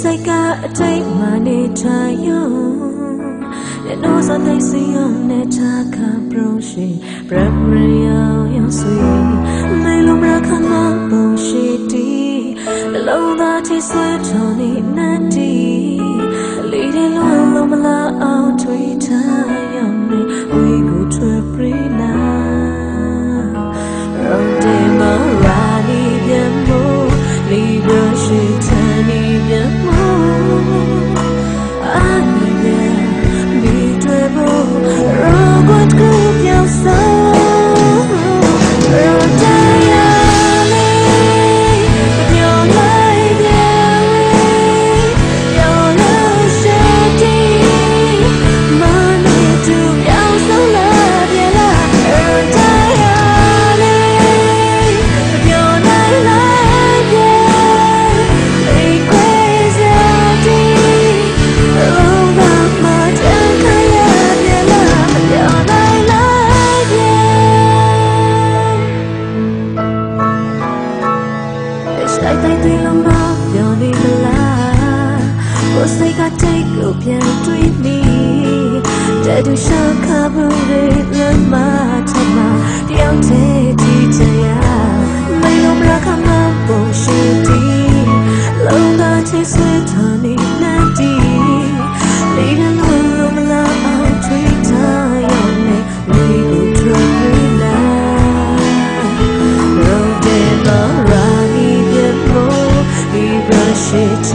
စိတ်ကအတိတ်မှနေထိုင်ရုံလည်းတော့စတဲ့စီအောင်နဲ့ချာကပရုံရှိပရမရောရင်ဆွေမေလုံးမခဏပုံရှိတီလုံးသားချစ်ဆွဲထုံနေနတ်တီ ကိုစိတ်ကတိတ်ကိုပြန်တွေးမိတဲ့သူရှာခါဘူးလေလမ်းမထမတယောက်တည်းကြည့်ချင်ရမယုံလားခမပေါ်ရှိတီလောကချစ်စွဲထားနေနိုင်တီလေးတဲ့လူမလားအောင်တွေးထားရုံနဲ့နေကိုထွက်နေလားရောတဲ့လာရာဒီပြေဖို့ဒီရရှိချ